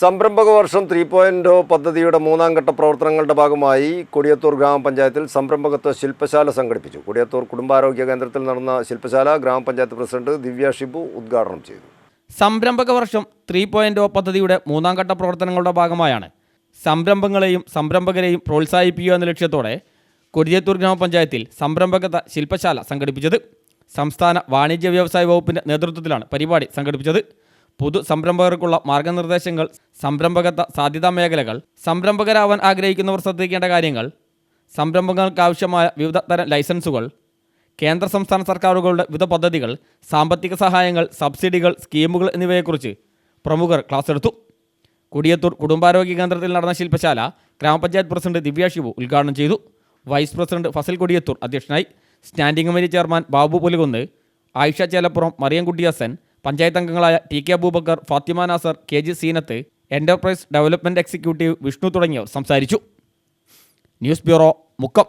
സംരംഭക വർഷം three point പദ്ധതിയുടെ മൂന്നാം ഘട്ട പ്രവർത്തനങ്ങളുടെ ഭാഗമായി കൊടിയത്തൂർ ഗ്രാമപഞ്ചായത്തിൽ സംരംഭകത്വ ശില്പശാല സംഘടിപ്പിച്ചു. കൊടിയത്തൂർ കുടുംബാരോഗ്യ കേന്ദ്രത്തിൽ നടന്ന ശില്പശാല ഗ്രാമപഞ്ചായത്ത് പ്രസിഡന്റ് ദിവ്യ ഷിബു ഉദ്ഘാടനം ചെയ്തു. സംരംഭക വർഷം ത്രീ പോയിന്റ് ഒ പദ്ധതിയുടെ മൂന്നാം ഘട്ട പ്രവർത്തനങ്ങളുടെ ഭാഗമായാണ് സംരംഭങ്ങളെയും സംരംഭകരെയും പ്രോത്സാഹിപ്പിക്കുക എന്ന ലക്ഷ്യത്തോടെ കൊടിയത്തൂർ ഗ്രാമപഞ്ചായത്തിൽ സംരംഭകത്വ ശില്പശാല സംഘടിപ്പിച്ചത്. സംസ്ഥാന വാണിജ്യ വ്യവസായ വകുപ്പിന്റെ നേതൃത്വത്തിലാണ് പരിപാടി സംഘടിപ്പിച്ചത്. പുതു സംരംഭകർക്കുള്ള മാർഗനിർദ്ദേശങ്ങൾ സംരംഭകത്വ സാധ്യതാ മേഖലകൾ സംരംഭകരാവാൻ ആഗ്രഹിക്കുന്നവർ ശ്രദ്ധിക്കേണ്ട കാര്യങ്ങൾ സംരംഭങ്ങൾക്കാവശ്യമായ വിവിധ തരം ലൈസൻസുകൾ കേന്ദ്ര സംസ്ഥാന സർക്കാരുകളുടെ വിവിധ പദ്ധതികൾ സാമ്പത്തിക സഹായങ്ങൾ സബ്സിഡികൾ സ്കീമുകൾ എന്നിവയെക്കുറിച്ച് പ്രമുഖർ ക്ലാസ് എടുത്തു കുടിയത്തൂർ കുടുംബാരോഗ്യ കേന്ദ്രത്തിൽ നടന്ന ശില്പശാല ഗ്രാമപഞ്ചായത്ത് പ്രസിഡന്റ് ദിവ്യ ശിവു ഉദ്ഘാടനം ചെയ്തു. വൈസ് പ്രസിഡന്റ് ഫസൽ കൊടിയത്തൂർ അധ്യക്ഷനായി standing committee chairman Babu Pulukunnu Ayisha Chelappuram Mariyamkutty Hasan panchayat അംഗങ്ങളായ T K Aboobacker Fathima Nasar K G Seenath enterprise development executive Vishnu തുടങ്ങിയവർ സംസാരിച്ചു. News bureau Mukkam.